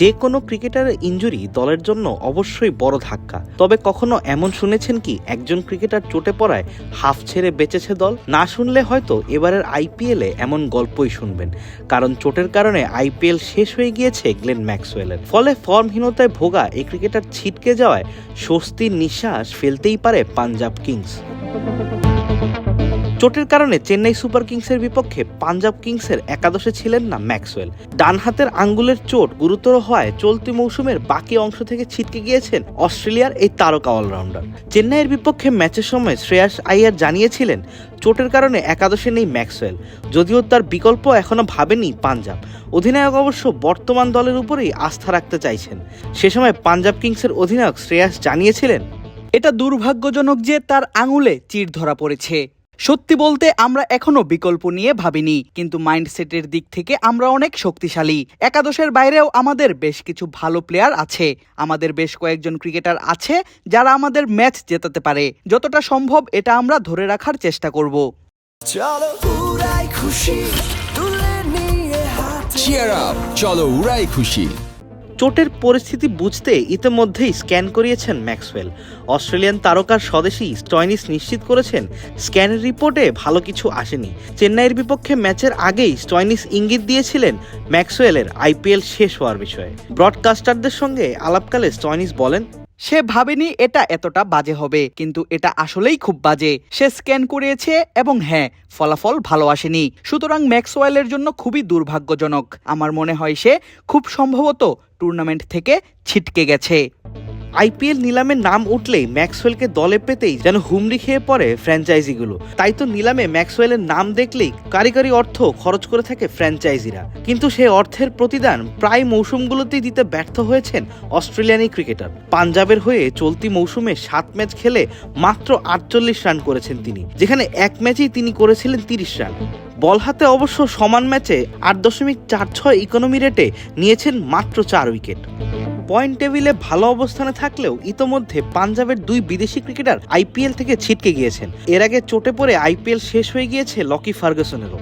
যে কোনো ক্রিকেটারের ইঞ্জুরি দলের জন্য অবশ্যই বড় ধাক্কা। তবে কখনো এমন শুনেছেন কি, একজন ক্রিকেটার চোটে পড়ায় হাফ ছেড়ে বেঁচেছে দল? না শুনলে হয়তো এবারের আইপিএলে এমন গল্পই শুনবেন। কারণ চোটের কারণে আইপিএল শেষ হয়ে গিয়েছে গ্লেন ম্যাক্সওয়েলের। ফলে ফর্মহীনতায় ভোগা এই ক্রিকেটার ছিটকে যাওয়ায় স্বস্তির নিঃশ্বাস ফেলতেই পারে পাঞ্জাব কিংস। চোটের কারণে চেন্নাই সুপার কিংসের বিপক্ষে পাঞ্জাব কিংসের একাদশে ছিলেন না ম্যাক্সওয়েল। ডান হাতের আঙ্গুলের চোট গুরুতর হওয়ায় চলতি মৌসুমের বাকি অংশ থেকে ছিটকে গিয়েছেন অস্ট্রেলিয়ার এই তারকা অলরাউন্ডার। চেন্নাইয়ের বিপক্ষে ম্যাচের সময় শ্রেয়াস আইয়ার জানিয়েছিলেন, চোটের কারণে একাদশে নেই ম্যাক্সওয়েল। যদিও তার বিকল্প এখনও ভাবেনি পাঞ্জাব। অধিনায়ক অবশ্য বর্তমান দলের উপরেই আস্থা রাখতে চাইছেন। সে সময় পাঞ্জাব কিংসের অধিনায়ক শ্রেয়াস জানিয়েছিলেন, এটা দুর্ভাগ্যজনক যে তার আঙুলে চির ধরা পড়েছে। সত্যি বলতে আমরা এখনও বিকল্প নিয়ে ভাবিনি কিন্তু মাইন্ডসেটের দিক থেকে আমরা অনেক শক্তিশালী। একাদশের বাইরেও আমাদের বেশ কিছু ভালো প্লেয়ার আছে। আমাদের বেশ কয়েকজন ক্রিকেটার আছে যারা আমাদের ম্যাচ জেতাতে পারে। যতটা সম্ভব এটা আমরা ধরে রাখার চেষ্টা করব। চলো উড়াই খুশি তুলে নিয়ে হাতে চিয়ার আপ চলো উড়াই খুশি। চোটের পরিস্থিতি বুঝতে ইতিমধ্যেই স্ক্যান করিয়েছেন ম্যাক্সওয়েল। অস্ট্রেলিয়ান তারকার স্বদেশী স্টয়নিস নিশ্চিত করেছেন, স্ক্যানের রিপোর্টে ভালো কিছু আসেনি। চেন্নাইয়ের বিপক্ষে ম্যাচের আগেই স্টয়নিস ইঙ্গিত দিয়েছিলেন ম্যাক্সওয়েলের আইপিএল শেষ হওয়ার বিষয়ে। ব্রডকাস্টারদের সঙ্গে আলাপকালে স্টয়নিস বলেন, সে ভাবেনি এটা এতটা বাজে হবে, কিন্তু এটা আসলেই খুব বাজে। সে স্ক্যান করিয়েছে এবং হ্যাঁ ফলাফল ভালো আসেনি। সুতরাং ম্যাক্সওয়েলের জন্য খুবই দুর্ভাগ্যজনক। আমার মনে হয় সে খুব সম্ভবত টুর্নামেন্ট থেকে ছিটকে গেছে। আইপিএল নিলামে নাম উঠলেই ম্যাক্সওয়েলকে দলে পেতেই যেন হুমড়ি খেয়ে পড়ে ফ্র্যাঞ্চাইজিগুলো। তাই তো নিলামে ম্যাক্সওয়েলের নাম দেখলেই কারিগরি অর্থ খরচ করে থাকে ফ্র্যাঞ্চাইজিরা। কিন্তু সেই অর্থের প্রতিদান প্রায় মৌসুমগুলোতেই দিতে ব্যর্থ হয়েছেন অস্ট্রেলিয়ানি ক্রিকেটার। পাঞ্জাবের হয়ে চলতি মৌসুমে সাত ম্যাচ খেলে মাত্র আটচল্লিশ রান করেছেন তিনি, যেখানে এক ম্যাচেই তিনি করেছিলেন তিরিশ রান। বল হাতে অবশ্য সমান ম্যাচে আট দশমিক চার ছয় ইকোনমি রেটে নিয়েছেন মাত্র চার উইকেট পয়েন্ট টেবিলে ভালো অবস্থানে থাকলেও ইতোমধ্যে পাঞ্জাবের দুই বিদেশি ক্রিকেটার আইপিএল থেকে ছিটকে গিয়েছেন। এর আগে চোটে পড়ে আইপিএল শেষ হয়ে গিয়েছে লকি ফার্গুসনেরও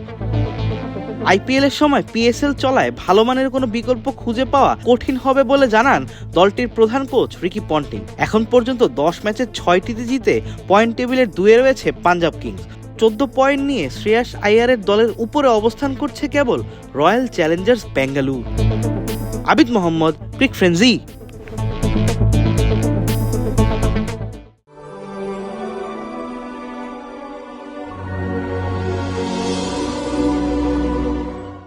আইপিএল এর সময় পিএসএল চলায় ভালো মানের কোনো বিকল্প খুঁজে পাওয়া কঠিন হবে বলে জানান দলটির প্রধান কোচ রিকি পন্টিং এখন পর্যন্ত দশ ম্যাচের ছয়টিতে জিতে পয়েন্ট টেবিলের দুয়ে রয়েছে পাঞ্জাব কিংস। চোদ্দ পয়েন্ট নিয়ে শ্রেয়াস আইয়ারের দলের উপরে অবস্থান করছে কেবল Royal Challengers Bengaluru. Abid Mohammad, Cricfrenzy.